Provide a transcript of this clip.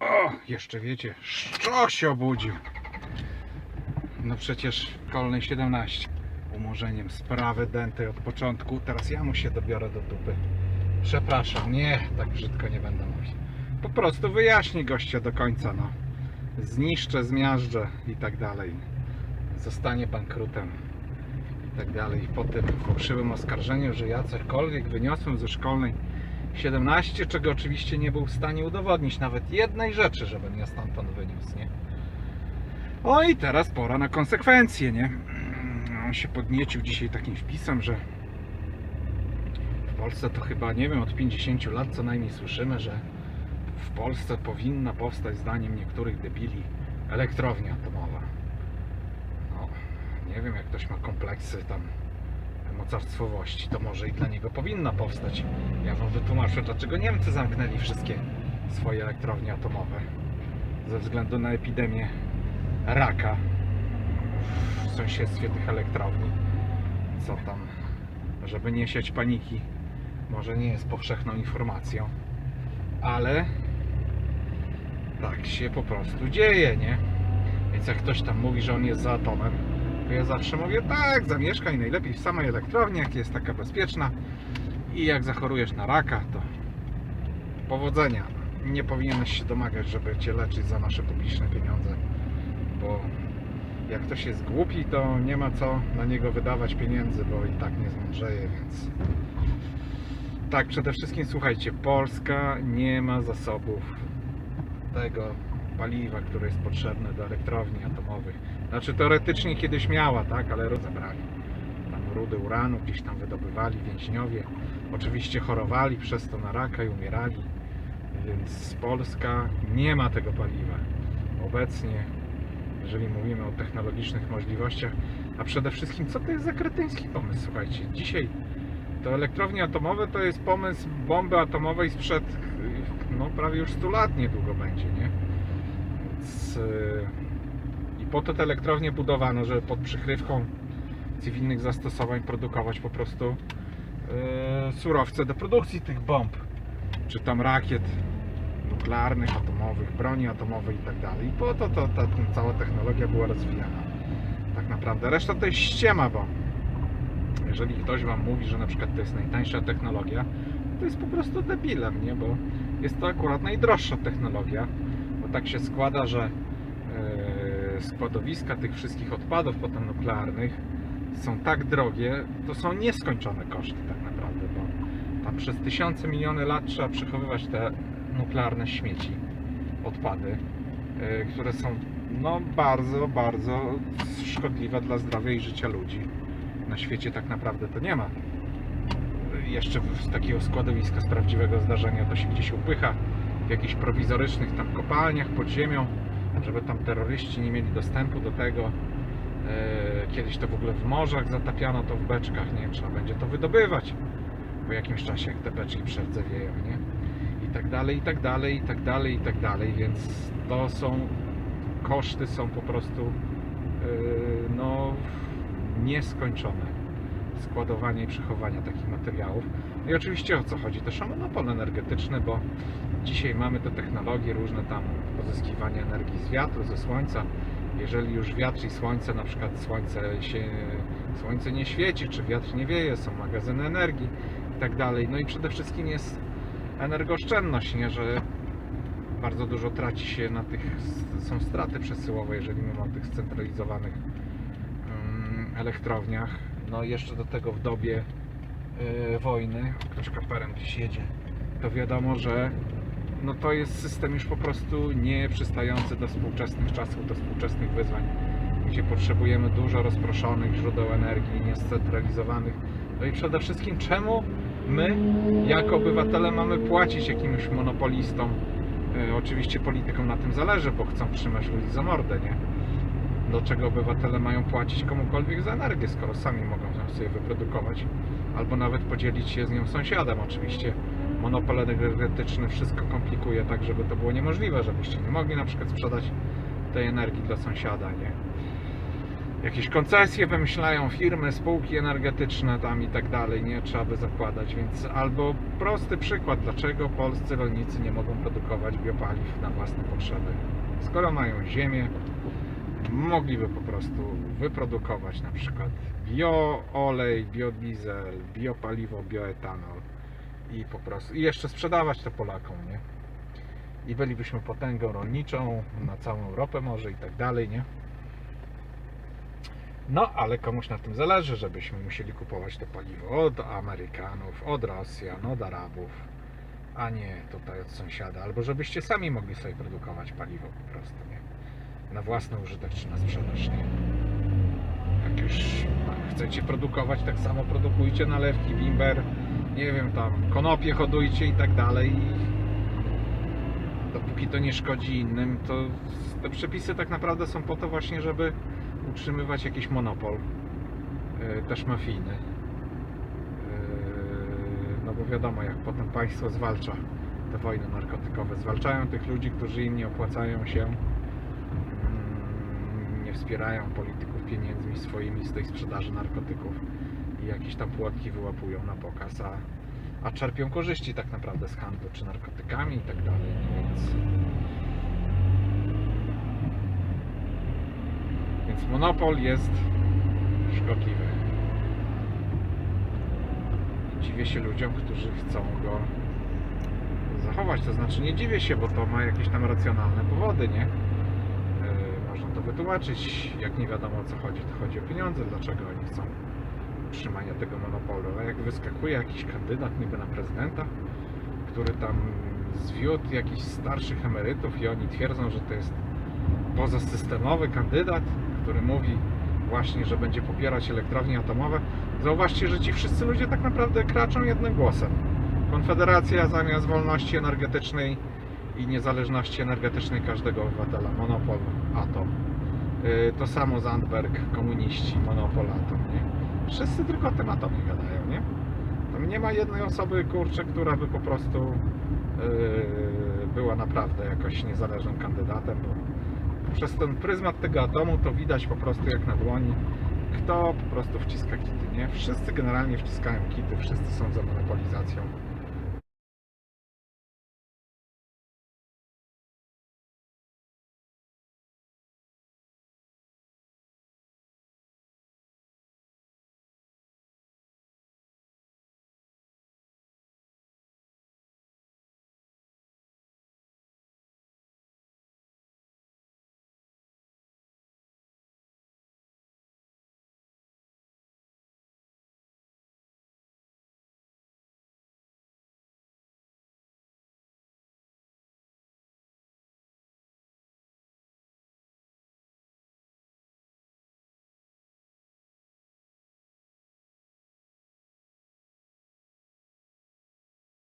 O, jeszcze wiecie, szczo się obudził. No przecież kolnej 17. Umorzeniem sprawy dętej od początku. Teraz ja mu się dobiorę do dupy. Przepraszam, nie, tak brzydko nie będę mówić. Po prostu wyjaśnij gościa do końca, no. Zniszczę, zmiażdżę i tak dalej. Zostanie bankrutem i tak dalej. Po tym fałszywym oskarżeniu, że ja cokolwiek wyniosłem ze szkolnej 17, czego oczywiście nie był w stanie udowodnić nawet jednej rzeczy, żebym ja stamtąd wyniósł, nie? O i teraz pora na konsekwencje, nie? On się podniecił dzisiaj takim wpisem, że w Polsce to chyba, nie wiem, od 50 lat co najmniej słyszymy, że w Polsce powinna powstać zdaniem niektórych debili elektrownia atomowa. No, nie wiem, jak ktoś ma kompleksy tam mocarstwowości, to może i dla niego powinna powstać. Ja wam wytłumaczę, dlaczego Niemcy zamknęli wszystkie swoje elektrownie atomowe. Ze względu na epidemię raka w sąsiedztwie tych elektrowni. Co tam, żeby nie siać paniki, może nie jest powszechną informacją, ale tak się po prostu dzieje, nie? Więc jak ktoś tam mówi, że on jest za atomem, ja zawsze mówię, tak, zamieszkaj najlepiej w samej elektrowni, jak jest taka bezpieczna i jak zachorujesz na raka, to powodzenia. Nie powinieneś się domagać, żeby cię leczyć za nasze publiczne pieniądze, bo jak ktoś jest głupi, to nie ma co na niego wydawać pieniędzy, bo i tak nie zmądrzeje, więc tak, przede wszystkim słuchajcie, Polska nie ma zasobów tego paliwa, które jest potrzebne do elektrowni atomowych. Znaczy teoretycznie kiedyś miała, tak, ale rozebrali. Tam rudy uranu gdzieś tam wydobywali więźniowie. Oczywiście chorowali przez to na raka i umierali. Więc Polska nie ma tego paliwa. Obecnie, jeżeli mówimy o technologicznych możliwościach, a przede wszystkim co to jest za kretyński pomysł, słuchajcie. Dzisiaj to elektrownie atomowe to jest pomysł bomby atomowej sprzed no, prawie już 100 lat niedługo będzie, nie? Więc, yy, I po to te elektrownie budowano, żeby pod przykrywką cywilnych zastosowań produkować po prostu yy, surowce do produkcji tych bomb, czy tam rakiet nuklearnych, atomowych, broni atomowej i tak. I po to, to ta, ta cała technologia była rozwijana. Tak naprawdę. Reszta to jest ściema, bo jeżeli ktoś Wam mówi, że na przykład to jest najtańsza technologia, to jest po prostu debilem, nie? Bo jest to akurat najdroższa technologia, tak się składa, że e, składowiska tych wszystkich odpadów potem nuklearnych są tak drogie, to są nieskończone koszty tak naprawdę, bo tam przez tysiące, miliony lat trzeba przechowywać te nuklearne śmieci, odpady, e, które są no bardzo, bardzo szkodliwe dla zdrowia i życia ludzi. Na świecie tak naprawdę to nie ma jeszcze z takiego składowiska z prawdziwego zdarzenia to się gdzieś upycha w jakichś prowizorycznych tam kopalniach pod ziemią, żeby tam terroryści nie mieli dostępu do tego. E, Kiedyś to w ogóle w morzach zatapiano to w beczkach, nie? Trzeba będzie to wydobywać po jakimś czasie, jak te beczki przerdzewieją, nie? I tak dalej, i tak dalej, i tak dalej, i tak dalej, więc to są koszty są po prostu e, no nieskończone składowania i przechowania takich materiałów. No I oczywiście o co chodzi? Też o monopol energetyczny, bo dzisiaj mamy te technologie różne tam pozyskiwania energii z wiatru, ze słońca. Jeżeli już wiatr i słońce, na przykład słońce się, słońce nie świeci, czy wiatr nie wieje, są magazyny energii i tak dalej. No i przede wszystkim jest energooszczędność, nie? że bardzo dużo traci się na tych, są straty przesyłowe, jeżeli mówimy o tych scentralizowanych mm, elektrowniach. No i jeszcze do tego w dobie y, wojny, ktoś kaperem gdzieś jedzie, to wiadomo, że no to jest system już po prostu nie przystający do współczesnych czasów, do współczesnych wyzwań, gdzie potrzebujemy dużo rozproszonych źródeł energii, niescentralizowanych. No i przede wszystkim czemu my, jako obywatele, mamy płacić jakimś monopolistom? Y, oczywiście politykom na tym zależy, bo chcą trzymać ludzi za mordę, nie? Dlaczego obywatele mają płacić komukolwiek za energię, skoro sami mogą ją sobie wyprodukować, albo nawet podzielić się z nią sąsiadem. Oczywiście monopol energetyczny wszystko komplikuje tak, żeby to było niemożliwe, żebyście nie mogli na przykład sprzedać tej energii dla sąsiada, nie? jakieś koncesje wymyślają firmy, spółki energetyczne tam i tak dalej, nie trzeba by zakładać, więc albo prosty przykład, dlaczego polscy rolnicy nie mogą produkować biopaliw na własne potrzeby. Skoro mają ziemię, mogliby po prostu wyprodukować na przykład bioolej, biodiesel, biopaliwo, bioetanol i po prostu i jeszcze sprzedawać to Polakom, nie? I bylibyśmy potęgą rolniczą na całą Europę może i tak dalej, nie? No, ale komuś na tym zależy, żebyśmy musieli kupować to paliwo od Amerykanów, od Rosjan, od Arabów, a nie tutaj od sąsiada, albo żebyście sami mogli sobie produkować paliwo po prostu, nie? Na własny użytek czy na sprzedaż, nie? Jak już chcecie produkować, tak samo produkujcie nalewki, bimber, nie wiem, tam konopie hodujcie i tak dalej. Dopóki to nie szkodzi innym, to te przepisy tak naprawdę są po to właśnie, żeby utrzymywać jakiś monopol, yy, też mafijny. Yy, No bo wiadomo, jak potem państwo zwalcza te wojny narkotykowe, zwalczają tych ludzi, którzy im nie opłacają się, mm, nie wspierają polityków pieniędzmi swoimi z tej sprzedaży narkotyków i jakieś tam płotki wyłapują na pokaz, a, a czerpią korzyści tak naprawdę z handlu czy narkotykami i tak dalej, no więc Więc monopol jest szkodliwy. Dziwię się ludziom, którzy chcą go zachować. To znaczy nie dziwię się, bo to ma jakieś tam racjonalne powody, nie? To wytłumaczyć, jak nie wiadomo o co chodzi. To chodzi o pieniądze, dlaczego oni chcą utrzymania tego monopolu. A jak wyskakuje jakiś kandydat niby na prezydenta, który tam zwiódł jakichś starszych emerytów i oni twierdzą, że to jest pozasystemowy kandydat, który mówi właśnie, że będzie popierać elektrownie atomowe. Zauważcie, że ci wszyscy ludzie tak naprawdę kraczą jednym głosem. Konfederacja zamiast wolności energetycznej i niezależności energetycznej każdego obywatela, monopol atom. Yy, To samo Zandberg, komuniści, monopol atom, nie? Wszyscy tylko o tym atomie gadają, nie? Tam nie ma jednej osoby, kurczę, która by po prostu yy, była naprawdę jakoś niezależnym kandydatem, bo przez ten pryzmat tego atomu to widać po prostu jak na dłoni, kto po prostu wciska kity, nie? Wszyscy generalnie wciskają kity, wszyscy są za monopolizacją